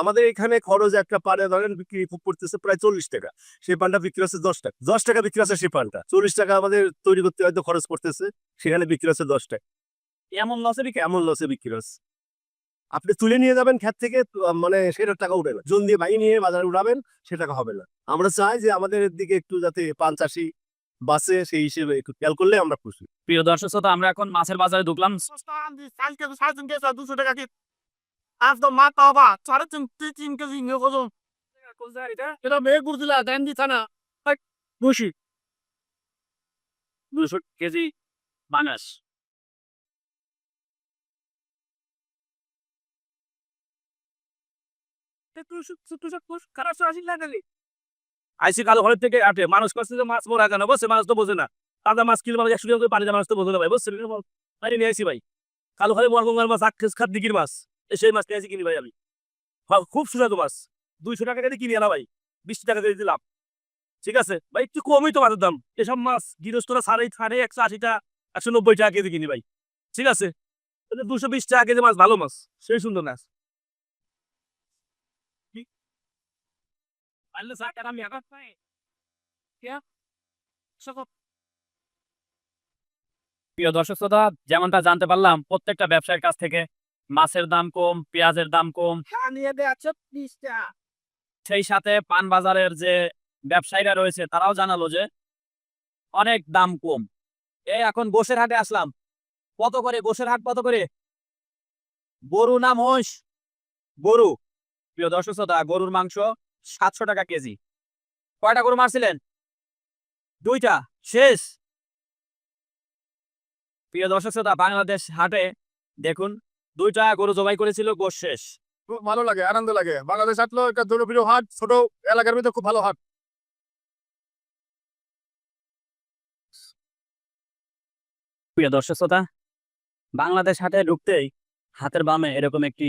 আমাদের এখানে খরচ একটা পানে ধরেন বিক্রি করতেছে প্রায় চল্লিশ টাকা। সেই পানটা বিক্রি হচ্ছে দশ টাকা। দশ টাকা বিক্রি হচ্ছে সেই পানটা চল্লিশ টাকা আমাদের তৈরি করতে হয়তো খরচ করতেছে সেখানে বিক্রি হচ্ছে দশ টাকা। এমন লসে বিক্রি এমন লসে বিক্রি হচ্ছে। আপনি তুলে নিয়ে যাবেন ক্ষেত থেকে মানে সেটার টাকা উঠে না। জোন দিয়ে বাইরে নিয়ে বাজারে উড়াবেন সে টাকা হবে না। আমরা চাই যে আমাদের দিকে একটু যাতে পান চাষি বাসে সেই হিসেবে একটু খেয়াল করলে আমরা খুশি। প্রিয় দর্শক শ্রোতা আমরা এখন মাছের বাজারে ঢুকলাম। দুশো টাকা কি আজ তো মা পাবা সাড়ে তিন তিন তিন কেজি নিয়ে কত এটা মেয়ে করছিল দেন দিচ্ছে না বসি দুশো কেজি বাংলাস আইসি কালো ঘরের থেকে আটে। মানুষ করছে যে মাছ মরা কেন? বসে মানুষ তো বোঝে না। তাজা মাছ কিনবে একশো টাকা করে পানি দেওয়া মানুষ তো বোঝে না ভাই। পানি নিয়ে আসি ভাই। কালো ঘরে মরগঙ্গার মাছ, আখ খাত দিকির মাছ। সেই মাছ নিয়ে কিনি ভাই আমি। হ্যাঁ, খুব সুস্বাদু মাছ। দুইশো টাকা কেজি কিনি আনা ভাই। বিশ টাকা কেজি দিলাম। ঠিক আছে? ভাই একটু কমই তো মাছের দাম। এসব মাছ গৃহস্থরা সাড়ে সাড়ে একশো আশিটা একশো নব্বই টাকা কেজি কিনি ভাই। ঠিক আছে? দুশো বিশ টাকা কেজি মাছ ভালো মাছ। সেই সুন্দর মাছ। প্রিয় দর্শক শ্রোতা যেমনটা জানতে পারলাম প্রত্যেকটা ব্যবসায়ীর কাছ থেকে মাছের দাম কম পেঁয়াজের দাম কম। নিয়ে সেই সাথে পান বাজারের যে ব্যবসায়ীরা রয়েছে তারাও জানালো যে অনেক দাম কম। এই এখন গোসের হাটে আসলাম। কত করে? গোসের হাট কত করে? গরু না মহিষ? গরু। প্রিয় দর্শক শ্রোতা গরুর মাংস সাতশো টাকা কেজি। কয়টা গরু মারছিলেন? দুইটা। শেষ। প্রিয় দর্শক শ্রোতা বাংলাদেশ হাটে দেখুন দুইটা গরু জবাই করেছিল গোশ শেষ। খুব ভালো লাগে আনন্দ লাগে। বাংলাদেশ হাটলো একটা জনপ্রিয় হাট ছোট এলাকার মধ্যে খুব ভালো হাট। প্রিয় দর্শক শ্রোতা বাংলাদেশ হাটে ঢুকতেই হাতের বামে এরকম একটি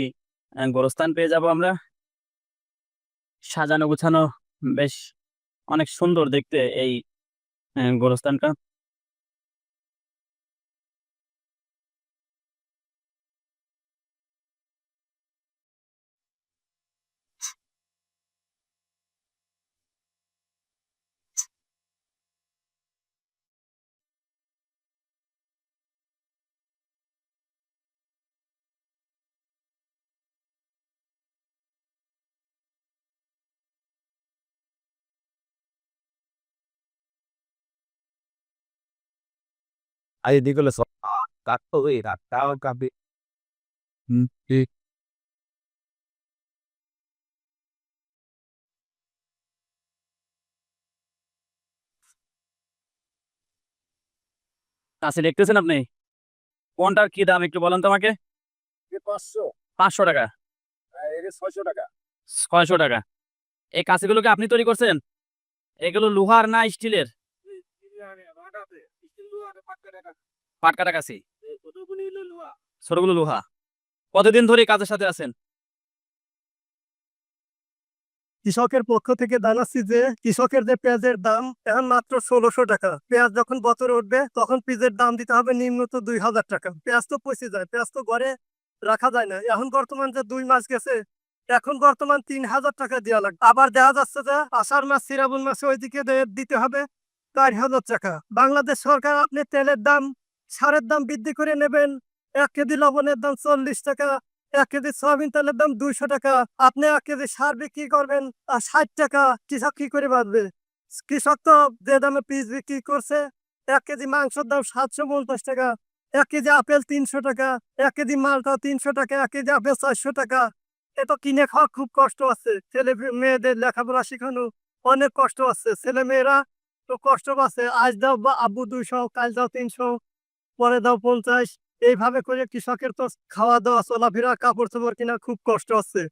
গোরস্থান পেয়ে যাব আমরা। সাজানো গুছানো বেশ অনেক সুন্দর দেখতে এই গোরস্থানটা। De gato cabe. কাছে দেখতেছেন আপনি? কোনটার কি দাম একটু বলেন তো আমাকে? পাঁচশো। পাঁচশো টাকা। ছয়শো টাকা। ছয়শো টাকা। এই কাছিগুলোকে আপনি তৈরি করছেন? এগুলো লোহার না স্টিলের? কাছি। ছোটগুলো লোহা? কতদিন ধরে কাজের সাথে আছেন? কৃষকের পক্ষ থেকে জানাচ্ছি যে কৃষকের যে পেঁয়াজের দাম এখন মাত্র ষোলোশো টাকা। পেঁয়াজ যখন বছর উঠবে তখন পেঁয়াজের দাম দিতে হবে নিম্নত দুই হাজার টাকা। পেঁয়াজ তো পচে যায় পেঁয়াজ তো ঘরে রাখা যায় না। এখন বর্তমান যে দুই মাস গেছে এখন বর্তমান তিন হাজার টাকা দেওয়া লাগবে। আবার দেখা যাচ্ছে যে আষাঢ় মাস শ্রাবণ মাসে ওইদিকে দিতে হবে। চার হাজার টাকা বাংলাদেশ সরকার, আপনি তেলের দাম, সারের দাম বৃদ্ধি করে নেবেন। এক কেজি লবণের দাম চল্লিশ টাকা, এক কেজি সয়াবিন তেলের দাম দুইশো টাকা। আপনি এক কেজি সার বিক্রি করবেন আর ষাট টাকা, কৃষক কি করে বাঁচবে? কৃষক তো যে দামে পিস বিক্রি করছে, এক কেজি মাংসের দাম সাতশো পঞ্চাশ টাকা, এক কেজি আপেল তিনশো টাকা, এক কেজি মালটা তিনশো টাকা, এক কেজি আপেল চারশো টাকা। এ তো কিনে খাওয়া খুব কষ্ট আছে। ছেলে মেয়েদের লেখাপড়া শেখানো অনেক কষ্ট আছে। ছেলে মেয়েরা তো কষ্ট পাচ্ছে। আজ দাও বা আব্বু দুইশো, কাল দাও তিনশো, পরে দাও পঞ্চাশ। এইভাবে করে কৃষকের তো খাওয়া দাওয়া চলাফেরা কাপড় চোপড় কিনা খুব কষ্ট হচ্ছে।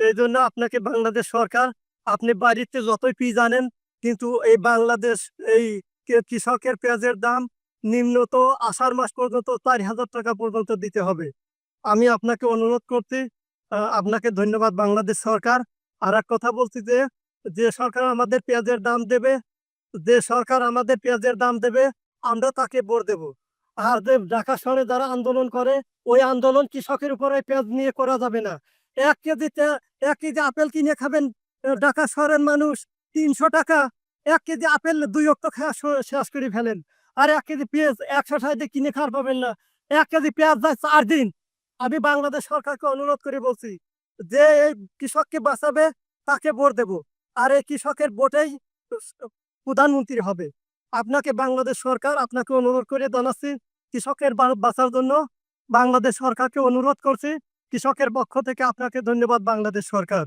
এই জন্য আপনাকে বাংলাদেশ সরকার, আপনি বাড়িতে যতই পি জানেন, কিন্তু এই বাংলাদেশ, এই কৃষকের পেঁয়াজের দাম নিম্নত আষাঢ় মাস পর্যন্ত চার হাজার টাকা পর্যন্ত দিতে হবে। আমি আপনাকে অনুরোধ করছি আপনাকে ধন্যবাদ বাংলাদেশ সরকার। আর এক কথা বলছি যে যে সরকার আমাদের পেঁয়াজের দাম দেবে যে সরকার আমাদের পেঁয়াজের দাম দেবে, আমরা তাকে ভোট দেব। আর যে ঢাকা শহরে যারা আন্দোলন করে, ওই আন্দোলন কৃষকের উপরে পেঁয়াজ নিয়ে করা যাবে না। এক কেজিতে, এক কেজি আপেল কিনে খাবেন ঢাকা শহরের মানুষ, তিনশো টাকা। এক কেজি আপেল দুই অক্ট শেষ করে ফেলেন। আর এক কেজি পেঁয়াজ একশো ষাটে কিনে খাওয়ার পাবেন না। এক কেজি পেঁয়াজ যায় চার দিন। আমি বাংলাদেশ সরকারকে অনুরোধ করে বলছি, যে এই কৃষককে বাঁচাবে, তাকে ভোট দেব। আর এই কৃষকের ভোটেই প্রধানমন্ত্রী হবে। আপনাকে বাংলাদেশ সরকার আপনাকে অনুরোধ করে জানাচ্ছি, কৃষকের বাঁচার জন্য বাংলাদেশ সরকারকে অনুরোধ করছে, কৃষকের পক্ষ থেকে আপনাকে ধন্যবাদ বাংলাদেশ সরকার।